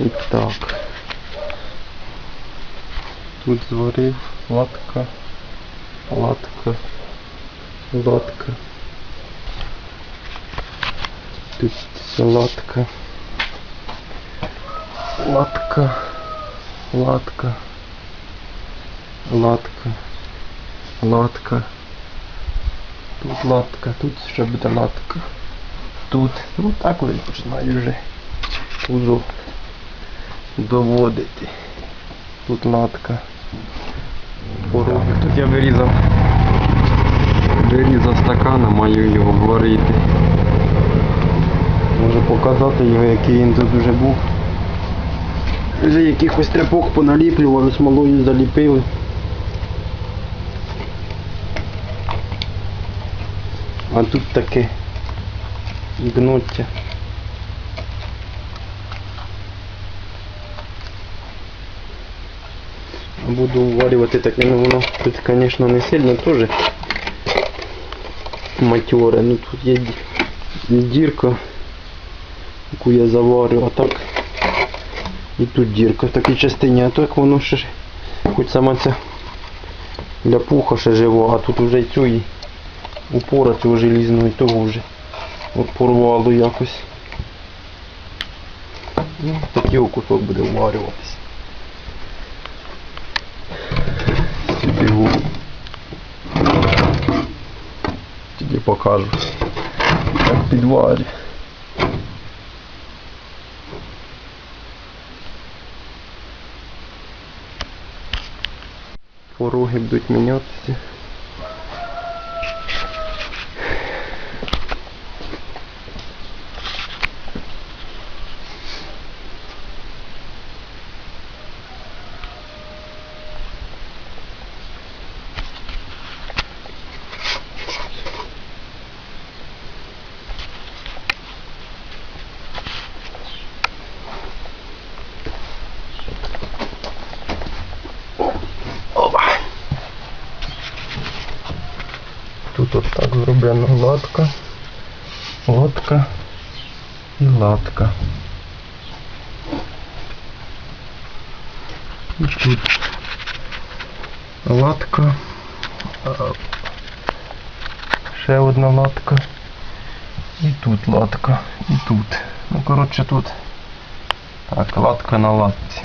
І так. Тут зварив латка, латка, латка. Тут салатка. Латка, латка, латка, латка. Тут латка, тут ще буде латка. Тут, ну так ось починаю вже узол доводити. Тут латка. Пороги. Тут я вирізав. Вирізав стакана, маю його варити. Можу показати його, який він тут вже був. Вже якихось тряпок поналіплювали, смолою заліпили. А тут таке гноття. Буду уварювати таке, ну воно тут, звісно, не сильно теж матьоре. Ну тут є ді- дірка, яку я заварю, а так і тут дірка в такій частині, а так воно ще хоч сама ця ляпуха ще жива, а тут вже й цю і упора цього желізного і того вже от порвало якось. Ну, такий окуток буде вварюватись. Бігу. Тоді покажу. Як підвалі Пороги будуть мінятися. Тут от так зроблена латка, латка і латка. І тут латка, а, ще одна латка. І тут латка, і тут. Ну коротше тут так, латка на латці.